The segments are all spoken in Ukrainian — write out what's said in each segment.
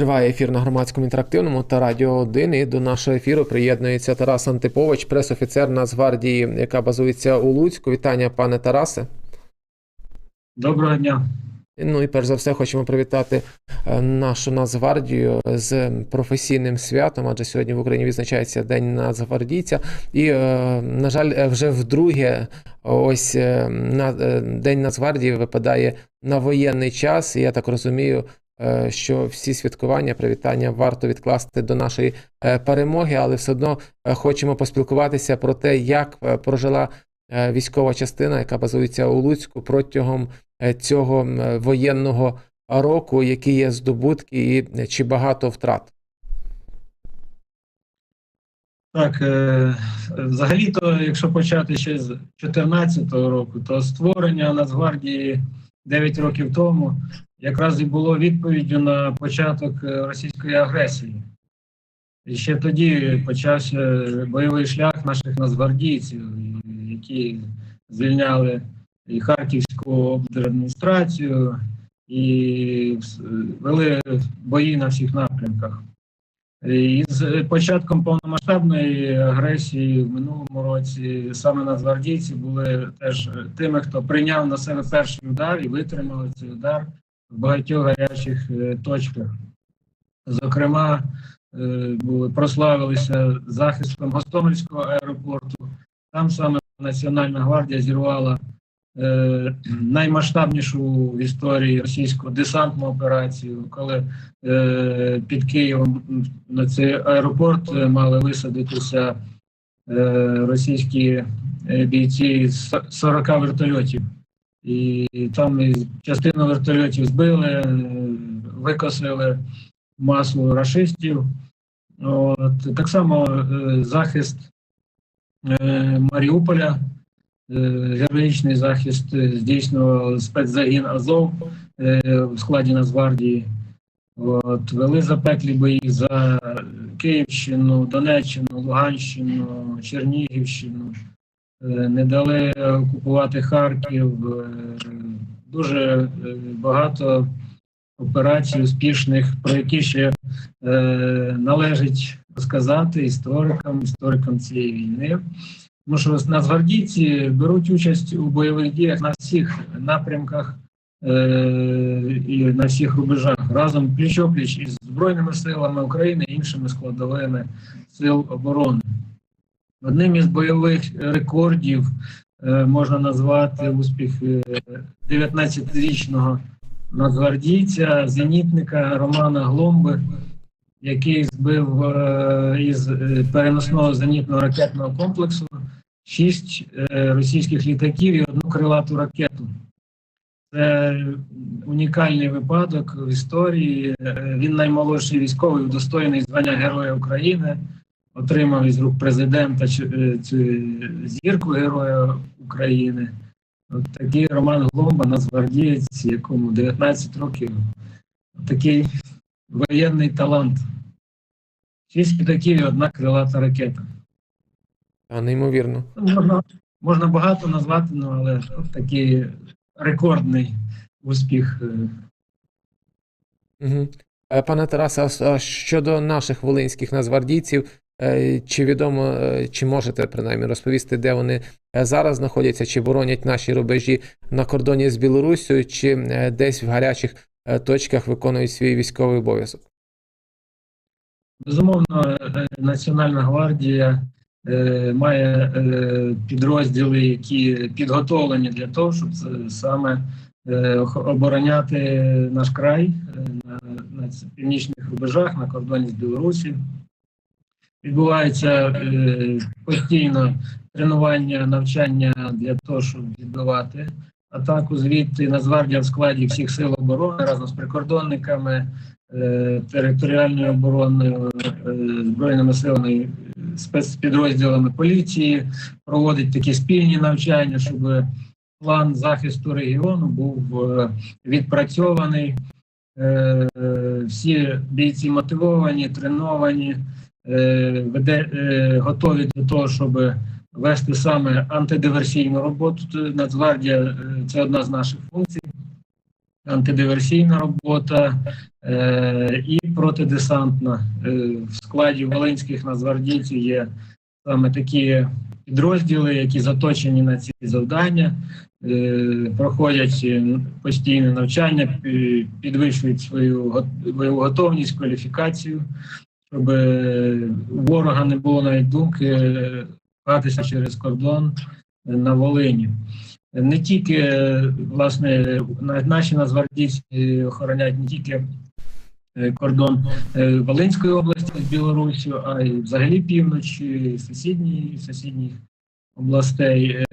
Триває ефір на громадському інтерактивному та радіо 1. І до нашого ефіру приєднується Тарас Антипович, пресофіцер Нацгвардії, яка базується у Луцьку. Вітання, пане Тарасе. Доброго дня. Ну і перш за все хочемо привітати е, нашу Нацгвардію з професійним святом, адже сьогодні в Україні відзначається День Нацгвардійця. І, е, на жаль, вже вдруге ось е, на е, День Нацгвардії випадає на воєнний час. І я так розумію, що всі святкування, привітання варто відкласти до нашої е, перемоги, але все одно е, хочемо поспілкуватися про те, як е, прожила е, військова частина, яка базується у Луцьку протягом е, цього воєнного року, які є здобутки і чи багато втрат. Так, е, взагалі-то, якщо почати ще з 2014 року, то створення Нацгвардії 9 років тому якраз і було відповіддю на початок е, російської агресії. І ще тоді почався бойовий шлях наших нацгвардійців, які звільняли і Харківську облдержадміністрацію, і вели бої на всіх напрямках. І з початком повномасштабної агресії в минулому році саме нацгвардійці були теж тими, хто прийняв на себе перший удар і витримали цей удар в багатьох гарячих е, точках. Зокрема, е, були прославилися захистом Гостомельського аеропорту. Там саме Національна гвардія зірвала е, наймасштабнішу в історії російську десантну операцію, коли е, під Києвом на цей аеропорт е, мали висадитися е, російські бійці з 40 вертольотів. І там частину вертольотів збили, е, викосили масу рашистів. От, так само е, захист е, Маріуполя, героїчний захист здійснював спецзагін Азов в складі Нацгвардії. От, вели запеклі бої за Київщину, Донеччину, Луганщину, Чернігівщину. Е, Не дали окупувати Харків. Е, Дуже е, багато операцій успішних, про які ще належить розказати історикам, історикам цієї війни. Тому що нацгвардійці беруть участь у бойових діях на всіх напрямках і на всіх рубежах разом пліч-опліч із Збройними силами України і іншими складовими сил оборони. Одним із бойових рекордів е, можна назвати успіх е, 19-річного нацгвардійця, зенітника Романа Гломби, який збив е, із е, переносного зенітного ракетного комплексу шість е, російських літаків і одну крилату ракету. Це унікальний випадок в історії. Е, Він наймолодший військовий, удостоєний звання Героя України, отримав із рук президента е, цю зірку Героя України. От такий Роман Гломба, нацгвардієць, якому 19 років. Такий воєнний талант. Шість літаків і одна крилата ракета. А, Неймовірно. Можна, можна багато назвати, ну, але такий рекордний успіх. е, Угу. Пане Тарасе, а щодо наших волинських нацгвардійців, е, чи відомо, е, чи можете принаймні розповісти, де вони е, зараз знаходяться, чи боронять наші рубежі на кордоні з Білоруссю, чи е, десь в гарячих е, точках виконують свій військовий обов'язок? Безумовно, е, Національна гвардія е, має е, підрозділи, які підготовлені для того, щоб саме е, обороняти наш край е, на північних рубежах на кордоні з Білорусі. Відбувається е, постійно тренування, навчання для того, щоб відбивати атаку. Звідти Нацгвардія в складі всіх сил оборони разом з прикордонниками, е, територіальною обороною, е, збройними силами, спецпідрозділами поліції проводить такі спільні навчання, щоб план захисту регіону був відпрацьований. Всі бійці мотивовані, треновані, веде, е, готові до того, щоб вести саме антидиверсійну роботу. Нацгвардія е, це одна з наших функцій. антидиверсійна робота е, і протидесантна. Е, в складі волинських нацгвардійців є саме такі підрозділи, які заточені на ці завдання, е, проходять е, постійне навчання, підвищують свою бойову готовність, кваліфікацію, щоб е, ворога не було навіть думки е, через кордон е, на Волині. Не тільки власне наші нацгвардійці охороняють не тільки кордон Волинської області з Білоруссю, а й взагалі півночі, сусідні, сусідніх областей.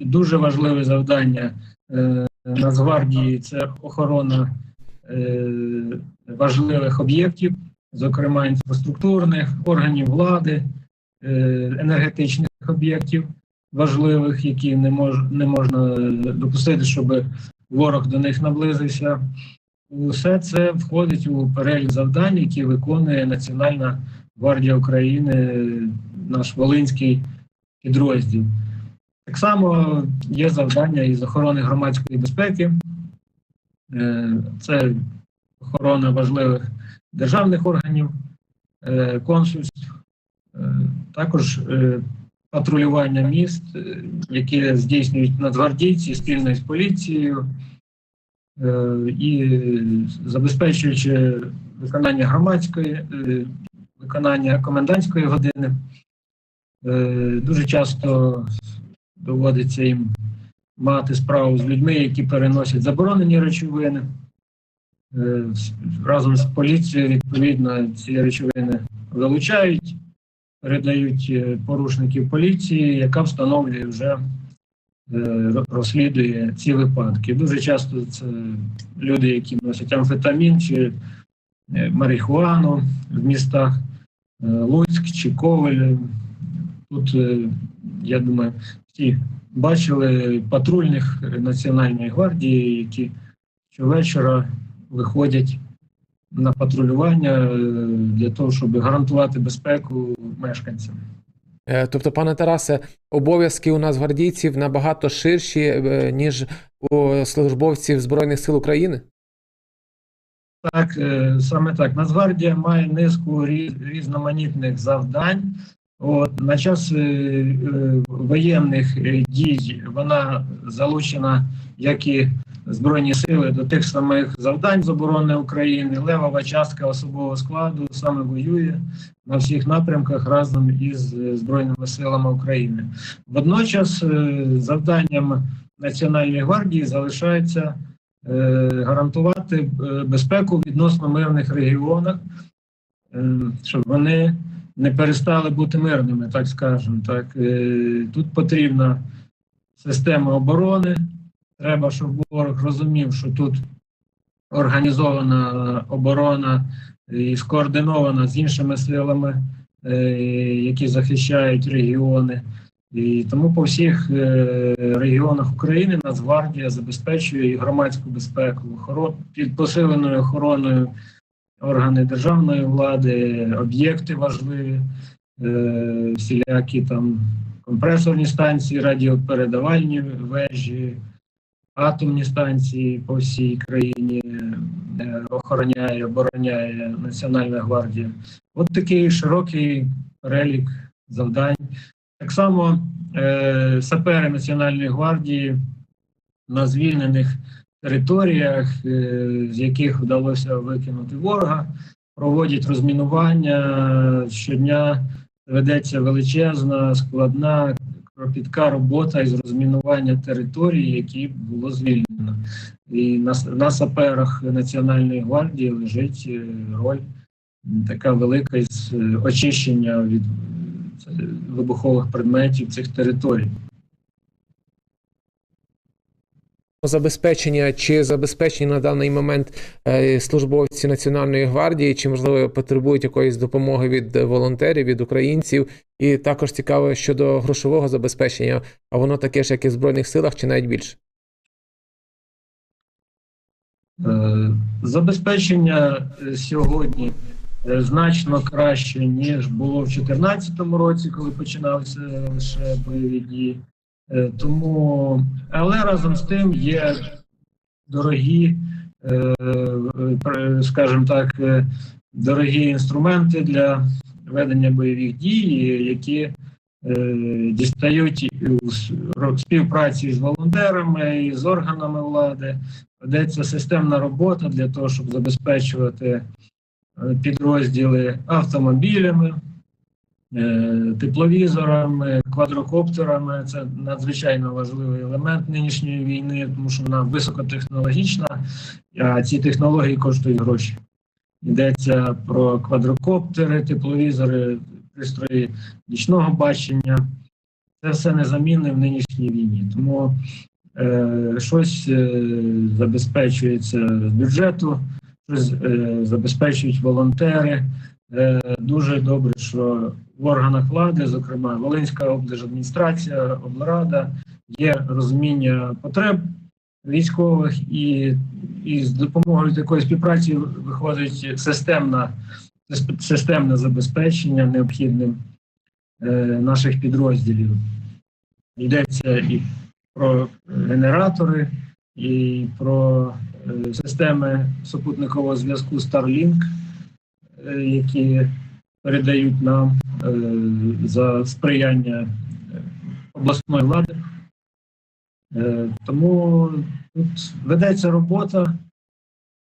Дуже важливе завдання Нацгвардії це охорона важливих об'єктів, зокрема інфраструктурних органів влади, е, енергетичних об'єктів важливих, які не мож не можна допустити, щоб ворог до них наблизився. Усе це входить у перелік завдань, які виконує Національна гвардія України, наш Волинський підрозділ. Так само є завдання із охорони громадської безпеки. Е, Це охорона важливих державних органів, е, консульств, е, також е, патрулювання міст, які здійснюють нацгвардійці спільно з поліцією і забезпечуючи виконання громадської, виконання комендантської години. Дуже часто доводиться їм мати справу з людьми, які переносять заборонені речовини. Е, Разом з поліцією, відповідно, ці речовини вилучають, передають е, порушників поліції, яка встановлює вже е, розслідує ці випадки. Дуже часто це люди, які носять амфетамін чи марихуану в містах Луцьк чи Ковель. Тут, я думаю, всі бачили патрульних Національної гвардії, які щовечора виходять на патрулювання е, для того, щоб гарантувати безпеку мешканцям. Е, Тобто, пане Тарасе, обов'язки у нас гвардійців набагато ширші, е, ніж у службовців Збройних сил України? Так, саме так. Нацгвардія має низку різноманітних завдань. От, на час е, е, воєнних е, дій вона залучена, як і Збройні сили, до тих самих завдань з оборони України. Левова частка особового складу саме воює на всіх напрямках разом із Збройними силами України. Водночас завданням Національної гвардії залишається гарантувати безпеку відносно мирних регіонах, щоб вони не перестали бути мирними, так скажемо. Так. Е, Тут потрібна система оборони. Треба, щоб ворог розумів, що тут організована оборона і скоординована з іншими силами, е, які захищають регіони. І тому по всіх е, регіонах України Нацгвардія забезпечує і громадську безпеку, під посиленою охороною органи державної влади, об'єкти важливі, е, всілякі там компресорні станції, радіопередавальні вежі, атомні станції по всій країні е, охороняє, обороняє Національна гвардія. От такий широкий перелік завдань. Так само е, сапери Національної гвардії на звільнених територіях, е, з яких вдалося викинути ворога, проводять розмінування. Щодня ведеться величезна, складна, кропітка робота із розмінування територій, які було звільнено. І на, на саперах Національної гвардії лежить е, роль така велика із е, очищення від вибухових предметів цих територій. Забезпечення чи забезпечені на даний момент е, службовці Національної гвардії, чи можливо потребують якоїсь допомоги від волонтерів, від українців, і також цікаво щодо грошового забезпечення, а воно таке ж, як і в Збройних силах, чи навіть більше. Е, Забезпечення е, сьогодні значно краще, ніж було в 2014 році, коли починалися лише бойові дії. Е, Тому, але разом з тим є дорогі, е, скажімо так, е, дорогі інструменти для ведення бойових дій, які дістають у співпраці з волонтерами і з органами влади. Ведеться системна робота для того, щоб забезпечувати підрозділи автомобілями, тепловізорами, квадрокоптерами. Це надзвичайно важливий елемент нинішньої війни, тому що вона високотехнологічна, а ці технології коштують гроші. Йдеться про квадрокоптери, тепловізори, пристрої нічного бачення. Це все незамінне в нинішній війні. Тому е, щось е, забезпечується з бюджету, щось е, забезпечують волонтери. Е, дуже добре, що в органах влади, зокрема Волинська облдержадміністрація, облрада, є розуміння потреб військових і, і з допомогою такої співпраці виходить системна, системне забезпечення необхідним е, наших підрозділів. Йдеться і про генератори, і про е, системи супутникового зв'язку Starlink, які передають нам е, за сприяння е, обласної влади. Е, Тому тут ведеться робота,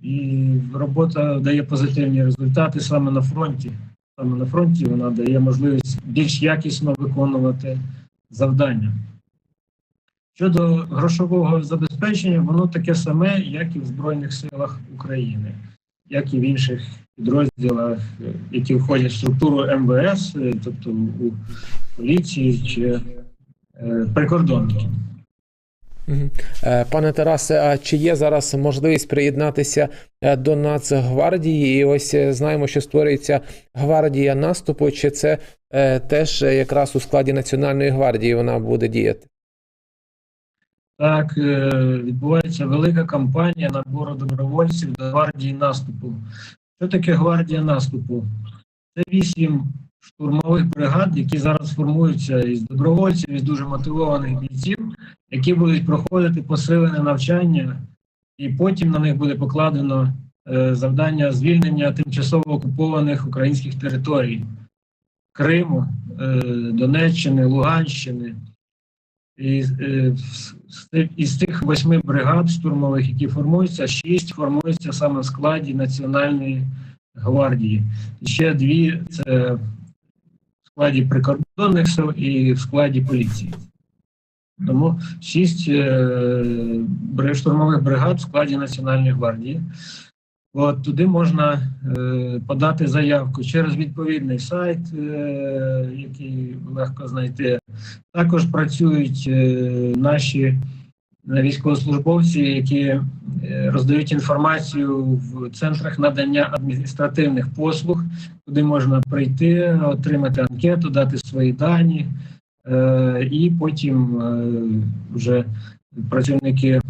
і робота дає позитивні результати саме на фронті. Саме на фронті вона дає можливість більш якісно виконувати завдання. Щодо грошового забезпечення, воно таке саме, як і в Збройних силах України, як і в інших підрозділах, які входять в структуру МВС, е, тобто у поліції чи е, прикордонників. Е, Пане Тарасе, а чи є зараз можливість приєднатися до Нацгвардії? І ось знаємо, що створюється гвардія наступу. Чи це теж якраз у складі Національної гвардії вона буде діяти? Так, е, відбувається велика кампанія набору добровольців до гвардії наступу. Що таке гвардія наступу? Це вісім штурмових бригад, які зараз формуються із добровольців, із дуже мотивованих бійців, які будуть проходити посилене навчання, і потім на них буде покладено е, завдання звільнення тимчасово окупованих українських територій Криму, е, Донеччини, Луганщини. Е, з- з- із цих восьми бригад штурмових, які формуються, шість формуються саме в складі Національної гвардії. Ще дві це в складі прикордонних сил і в складі поліції. Тому шість е, штурмових бригад в складі Національної гвардії. От туди можна е, подати заявку через відповідний сайт, е, який легко знайти. Також працюють е, наші е, військовослужбовці, які е, роздають інформацію в центрах надання адміністративних послуг, куди можна прийти, отримати анкету, дати свої дані, е, і потім е, вже працівники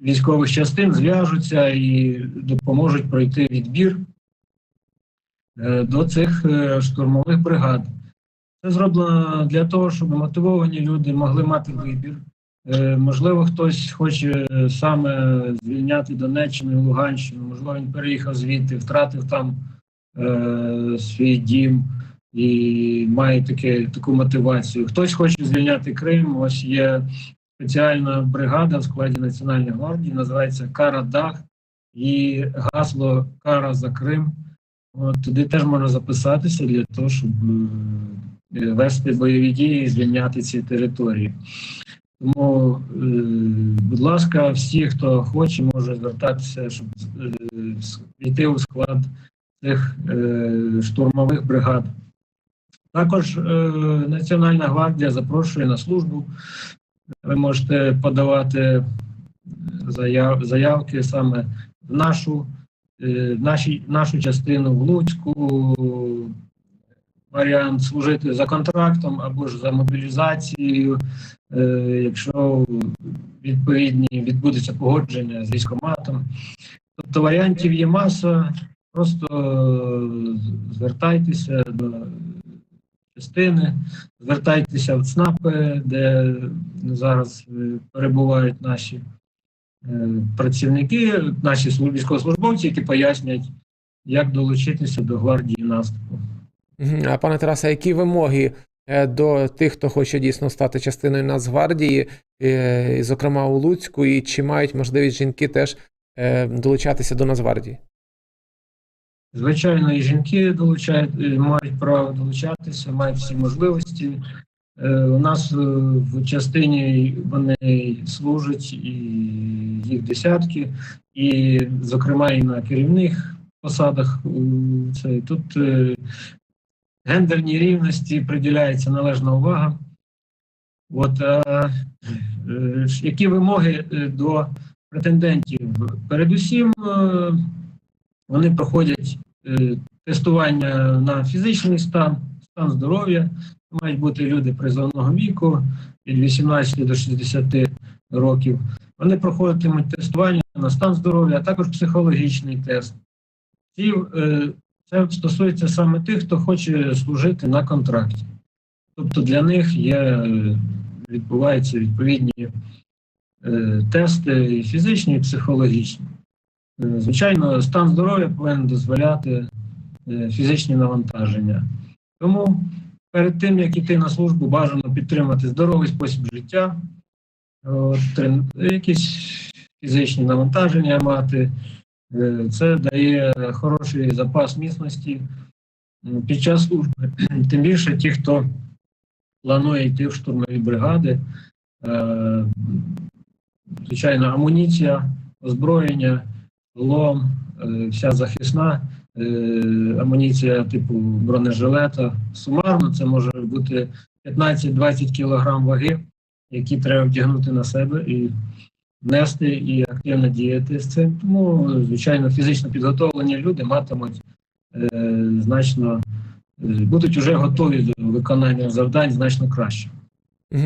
військових частин зв'яжуться і допоможуть пройти відбір е, до цих е, штурмових бригад. Це зроблено для того, щоб мотивовані люди могли мати вибір. Е, Можливо, хтось хоче саме звільняти Донеччину і Луганщину, можливо, він переїхав звідти, втратив там е, свій дім і має таке, таку мотивацію. Хтось хоче звільняти Крим. Ось є спеціальна бригада в складі Національної гвардії, називається Кара Дах і гасло Кара за Крим. От туди теж можна записатися для того, щоб е, вести бойові дії і звільняти ці території. Тому, е, будь ласка, всі, хто хоче, може звертатися, щоб е, с- йти у склад цих штурмових бригад. Також Національна гвардія запрошує на службу. Ви можете подавати заяв, заявки саме в нашу, е, в наші, нашу частину в Луцьку, варіант служити за контрактом або ж за мобілізацією, е, якщо відповідні відбудеться погодження з військоматом. Тобто варіантів є маса, просто звертайтеся до частини, звертайтеся в ЦНАПи, де зараз е, перебувають наші е, працівники, наші служб- військовослужбовці, які пояснять, як долучитися до гвардії наступу. А пане Тарасе, які вимоги е, до тих, хто хоче дійсно стати частиною Нацгвардії, зокрема у Луцьку, і чи мають можливість жінки теж долучатися до Нацгвардії? Звичайно, і жінки долучають, е, мають право долучатися, мають всі можливості. Е, У нас е, в частині вони служать і їх десятки, і, зокрема, і на керівних посадах. у цей. Тут гендерній рівності приділяється належна увага. От, е, які вимоги до претендентів? Передусім, вони проходять тестування на фізичний стан, стан здоров'я. Мають бути люди призовного віку від 18 до 60 років. Вони проходитимуть тестування на стан здоров'я, а також психологічний тест. Ці, е, це стосується саме тих, хто хоче служити на контракті. Тобто для них є, е, відбуваються відповідні е, тести і фізичні, і психологічні. Е, Звичайно, стан здоров'я повинен дозволяти е, фізичні навантаження. Тому перед тим, як іти на службу, бажано підтримати здоровий спосіб життя, якісь фізичні навантаження мати. Е, Це дає хороший запас міцності під час служби. Тим більше ті, хто планує йти в штурмові бригади, звичайно, амуніція, озброєння, лом, е, вся захисна е, амуніція типу бронежилета. Сумарно це може бути 15-20 кг ваги, які треба вдягнути на себе і нести і активно діяти з цим. Тому, звичайно, фізично підготовлені люди матимуть е, значно, е, будуть вже готові до виконання завдань значно краще.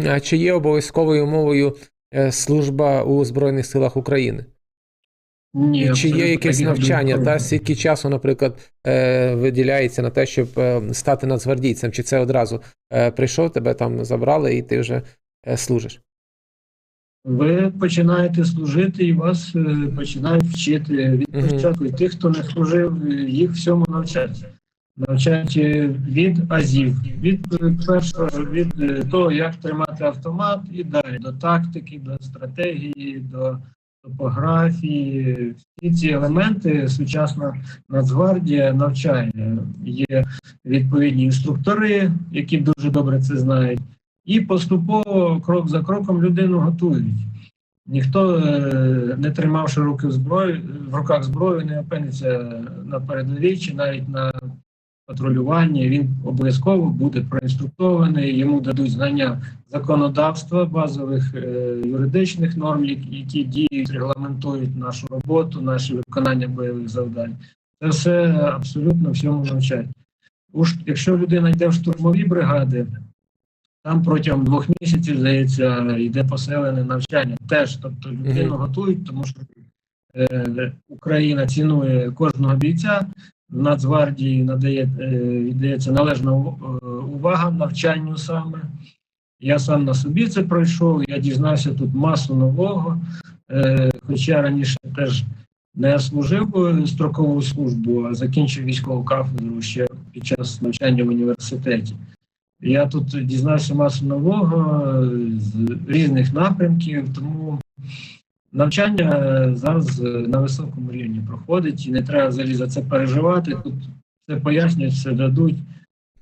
А чи є обов'язковою умовою е, служба у Збройних силах України? Ні, І чи є якесь навчання, та скільки часу, наприклад, е, виділяється на те, щоб е, стати нацгвардійцем? Чи це одразу е, прийшов, тебе там забрали і ти вже е, служиш? Ви починаєте служити і вас е, починають вчити від початку. І тих, хто не служив, е, їх всьому навчать. Навчать від азів, від першого від того, як тримати автомат, і далі до тактики, до стратегії, до топографії. Всі ці елементи сучасна Нацгвардія навчає. Є відповідні інструктори, які дуже добре це знають. І поступово, крок за кроком, людину готують. Ніхто, е, не тримавши руки в зброї, в руках зброю, не опиниться на передовій чи навіть на патрулюванні. Він обов'язково буде проінструктований, йому дадуть знання законодавства, базових е, юридичних норм, які- які діють, регламентують нашу роботу, наше виконання бойових завдань. Це все абсолютно всьому навчать. Уж якщо людина йде в штурмові бригади, там протягом двох місяців, здається, йде поселене навчання. Теж, тобто людину готують, тому що е, Україна цінує кожного бійця. Нацгвардії надає, е, віддається належна е, увага навчанню саме. Я сам на собі це пройшов, я дізнався тут масу нового. Е, хоча раніше теж не служив строкову службу, а закінчив військову кафедру ще під час навчання в університеті. Я тут дізнався масу нового з різних напрямків, тому навчання е, зараз е, на високому рівні проходить, і не треба взагалі за це переживати. Тут все пояснять, все дадуть,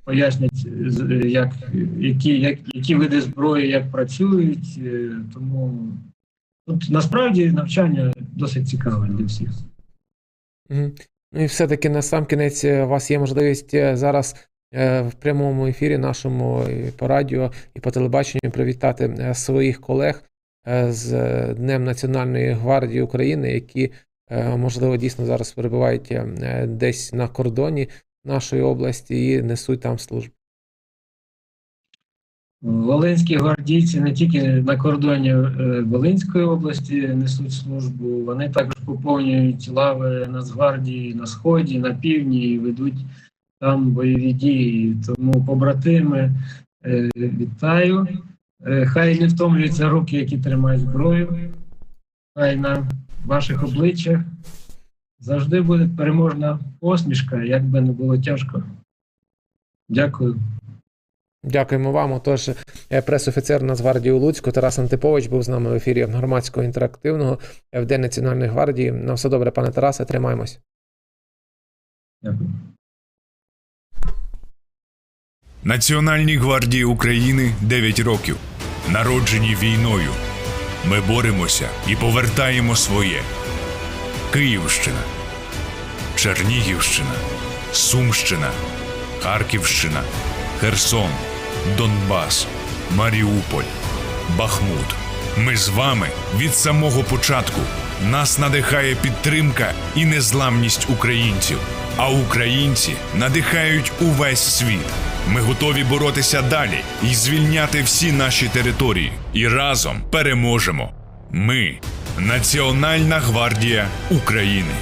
пояснять, е, як, які, як, які види зброї як працюють. Тому тут насправді навчання досить цікаве для всіх. Ну і все-таки на сам кінець у вас є можливість зараз в прямому ефірі нашому і по радіо і по телебаченню привітати своїх колег з е, Днем Національної гвардії України, які, е, можливо, дійсно зараз перебувають е, десь на кордоні нашої області і несуть там службу. Волинські гвардійці не тільки на кордоні Волинської області несуть службу, вони також поповнюють лави Нацгвардії на сході, на півдні і ведуть там бойові дії. Тому побратими вітаю. Е, Хай не втомлюються руки, які тримають зброю. хай на ваших обличчях завжди буде переможна посмішка, як би не було тяжко. Дякую. Дякуємо вам. Отож, е, прес-офіцер Нацгвардії у Луцьку Тарас Антипович був з нами в ефірі громадського інтерактивного е, в День Національної гвардії. На все добре, пане Тарасе, тримаємось. Дякую. Національній гвардії України 9 років. Народжені війною. Ми боремося і повертаємо своє. Київщина, Чернігівщина, Сумщина, Харківщина, Херсон, Донбас, Маріуполь, Бахмут. Ми з вами від самого початку. Нас надихає підтримка і незламність українців. А українці надихають увесь світ. Ми готові боротися далі і звільняти всі наші території. І разом переможемо. Ми Національна гвардія України.